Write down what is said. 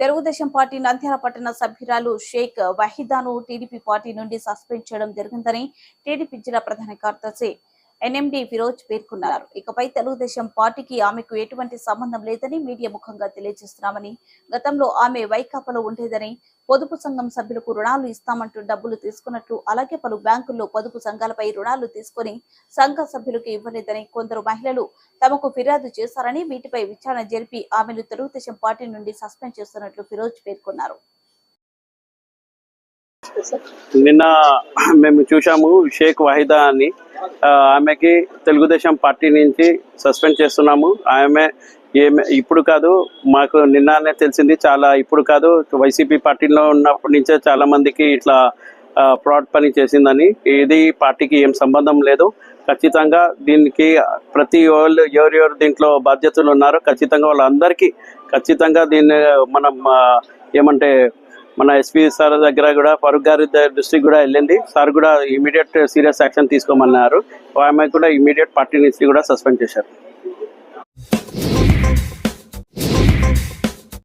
Telugu Desam party Nandyal పట్టణ సభ్యురాలు షేక్ వహీదాను టీడీపీ పార్టీ నుండి సస్పెండ్ చేయడం జరిగిందని టీడీపీ జిల్లా ప్రధాన కార్యదర్శి ఎన్ఎండి ఫిరోజ్ పేర్కొన్నారు. ఇకపై తెలుగుదేశం పార్టీకి ఆమెకు ఎటువంటి సంబంధం లేదని మీడియా ముఖంగా తెలియజేస్తున్నామని గతంలో ఆమె వైకాపాలో ఉండేదని పొదుపు సంఘం సభ్యులకు రుణాలు ఇస్తామంటూ డబ్బులు తీసుకున్నట్లు అలాగే పలు బ్యాంకుల్లో పొదుపు సంఘాలపై రుణాలు తీసుకుని సంఘ సభ్యులకు ఇవ్వలేదని కొందరు మహిళలు తమకు ఫిర్యాదు చేశారని వీటిపై విచారణ జరిపి ఆమెను తెలుగుదేశం పార్టీ నుండి సస్పెండ్ చేస్తున్నట్లు ఫిరోజ్ పేర్కొన్నారు. నిన్న మేము చూశాము షేక్ వాహిదా అని. ఆమెకి తెలుగుదేశం పార్టీ నుంచి సస్పెండ్ చేస్తున్నాము. ఆమె ఏమే ఇప్పుడు కాదు మాకు నిన్ననే తెలిసింది చాలా ఇప్పుడు కాదు వైసీపీ పార్టీలో ఉన్నప్పటి నుంచే చాలామందికి ఇట్లా ఫ్రాడ్ పని చేసిందని. ఇది పార్టీకి ఏం సంబంధం లేదు. ఖచ్చితంగా దీనికి ప్రతి వాళ్ళు ఎవరెవరు దీంట్లో బాధ్యతలు ఉన్నారో ఖచ్చితంగా వాళ్ళందరికీ ఖచ్చితంగా దీన్ని మనం ఏమంటే మన ఎస్పీ సార్ దగ్గర కూడా ఫరూక్ గారి దృష్టికి కూడా వెళ్ళింది. సార్ కూడా ఇమీడియట్ సీరియస్ యాక్షన్ తీసుకోమన్నారు. ఆమె కూడా ఇమీడియట్ పార్టీ నుంచి కూడా సస్పెండ్ చేశారు.